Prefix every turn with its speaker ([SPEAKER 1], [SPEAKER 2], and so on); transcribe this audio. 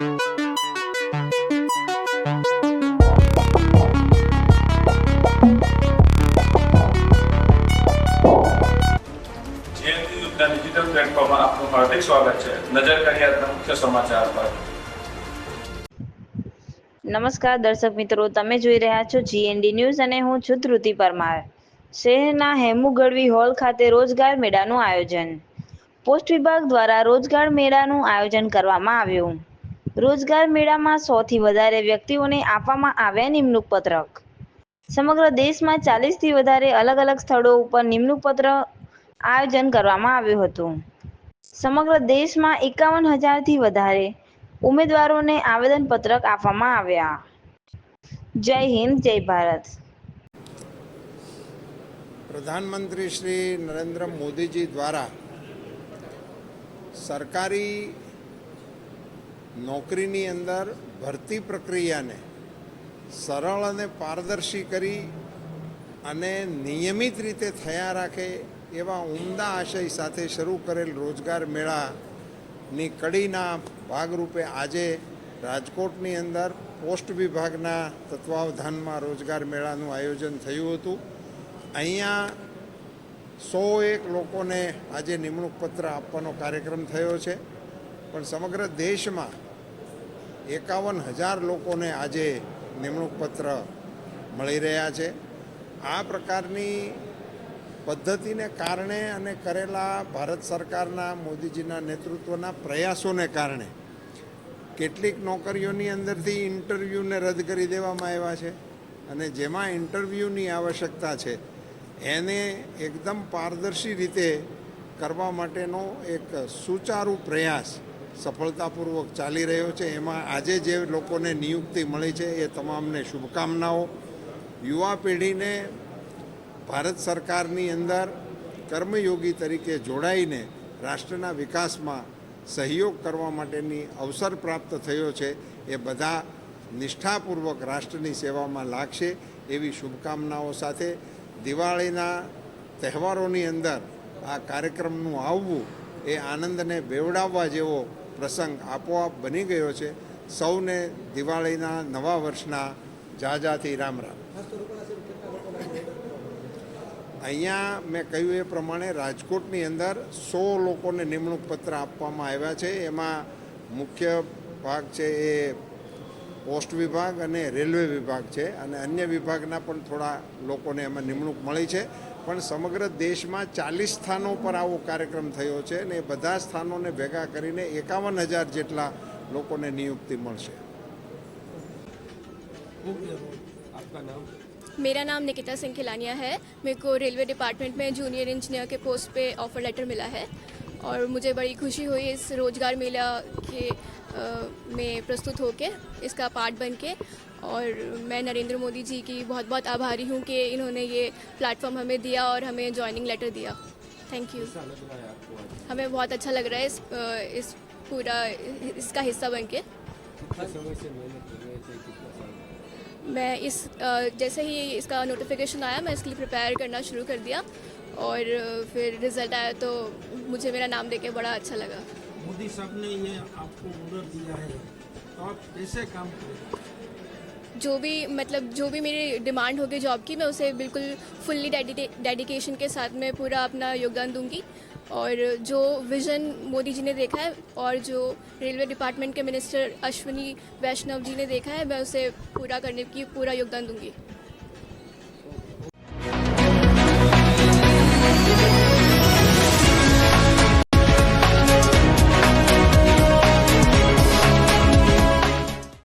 [SPEAKER 1] નમસ્કાર દર્શક મિત્રો, તમે જોઈ રહ્યા છો જીએનડી ન્યૂઝ અને હું છું ધ્રુતિ પરમાર. શહેરના હેમુ ગઢવી હોલ ખાતે રોજગાર મેળાનું આયોજન. પોસ્ટ વિભાગ દ્વારા રોજગાર મેળાનું આયોજન કરવામાં આવ્યું. રોજગાર મેળામાં સૌથી વધારે વ્યક્તિઓને આપવામાં આવ્યા નિમણૂક પત્રક સમગ્ર દેશમાં ચાલીસથી વધારે અલગ અલગ સ્થળો ઉપર નિમણૂક પત્ર આયોજન કરવામાં આવ્યું હતું. સમગ્ર દેશમાં એકાવન હજારથી વધારે ઉમેદવારોને આવેદનપત્રક આપવામાં આવ્યા. જય હિન્દ, જય ભારત.
[SPEAKER 2] પ્રધાનમંત્રી શ્રી નરેન્દ્ર મોદીજી દ્વારા સરકારી નોકરીની અંદર ભરતી પ્રક્રિયાને સરળ અને પારદર્શી કરી અને નિયમિત રીતે થયા રાખે એવા ઉમદા આશય સાથે શરૂ કરેલ રોજગાર મેળાની કડીના ભાગરૂપે આજે રાજકોટની અંદર પોસ્ટ વિભાગના તત્વાવધાનમાં રોજગાર મેળાનું આયોજન થયું હતું. અહીંયા સો એક લોકોને આજે નિમણૂક પત્ર આપવાનો કાર્યક્રમ થયો છે. પણ સમગ્ર દેશમાં એકાવન હજાર લોકોને આજે નિમણૂક પત્ર મળી રહ્યા છે. આ પ્રકારની પદ્ધતિને કારણે અને કરેલા ભારત સરકારના, મોદીજીના નેતૃત્વના પ્રયાસોને કારણે કેટલીક નોકરીઓની અંદરથી ઇન્ટરવ્યૂને રદ કરી દેવામાં આવ્યા છે અને જેમાં ઇન્ટરવ્યૂની આવશ્યકતા છે, એને એકદમ પારદર્શી રીતે કરવા માટેનો એક સુચારુ પ્રયાસ સફળતાપૂર્વક ચાલી રહ્યો છે. એમાં આજે જે લોકોને નિયુક્તિ મળી છે એ તમામને શુભકામનાઓ. યુવા પેઢીને ભારત સરકારની અંદર કર્મયોગી તરીકે જોડાઈને રાષ્ટ્રના વિકાસમાં સહયોગ કરવા માટેની અવસર પ્રાપ્ત થયો છે. એ બધા નિષ્ઠાપૂર્વક રાષ્ટ્રની સેવામાં લાગશે એવી શુભકામનાઓ સાથે દિવાળીના તહેવારોની અંદર આ કાર્યક્રમનું આવવું એ આનંદને બેવડાવવા જેવો પ્રસંગ આપોઆપ બની ગયો છે. સૌને દિવાળીના નવા વર્ષના જાજાથી રામ રામ. અહીંયા મેં કહ્યું એ પ્રમાણે રાજકોટની અંદર સો લોકોને નિમણૂક પત્ર આપવામાં આવ્યા છે. એમાં મુખ્ય ભાગ છે એ પોસ્ટ વિભાગ અને રેલવે વિભાગ છે અને અન્ય વિભાગના પણ થોડા લોકોને એમાં નિમણૂક મળી છે. પણ સમગ્ર દેશમાં ચાલીસ સ્થાનો પર આવો કાર્યક્રમ થયો છે અને એ બધા સ્થાનોને ભેગા કરીને એકાવન હજાર જેટલા લોકોને નિયુક્તિ મળશે
[SPEAKER 3] मेरा नाम निकिता सिंह खिलानिया है मेरे को रेलवे डिपार्टमेंट में जूनियर इंजीनियर के पोस्ट पे ऑफर लेटर मिला है और मुझे बड़ी खुशी हुई इस रोज़गार मेला के अ, में प्रस्तुत होकर इसका पार्ट बन के और मैं नरेंद्र मोदी जी की बहुत बहुत आभारी हूँ कि इन्होंने ये प्लेटफॉर्म हमें दिया और हमें ज्वाइनिंग लेटर दिया। थैंक यू हमें बहुत अच्छा लग रहा है इस इस पूरा इसका हिस्सा बन के मैं इस जैसे ही इसका नोटिफिकेशन आया, मैं इसके लिए प्रिपेयर करना शुरू कर दिया और फिर रिज़ल्ट आया तो मुझे मेरा नाम देके बड़ा अच्छा लगा।
[SPEAKER 4] मोदी साहब ने ये आपको ऑर्डर दिया है। तो आप कैसे काम करेंगे?
[SPEAKER 3] जो भी मतलब जो भी मेरी डिमांड होगी जॉब की, मैं उसे बिल्कुल फुल्ली डेडिकेशन के साथ मैं पूरा अपना योगदान दूँगी। और जो विज़न मोदी जी ने देखा है और जो रेलवे डिपार्टमेंट के मिनिस्टर अश्विनी वैष्णव जी ने देखा है, मैं उसे पूरा करने की, पूरा योगदान दूँगी।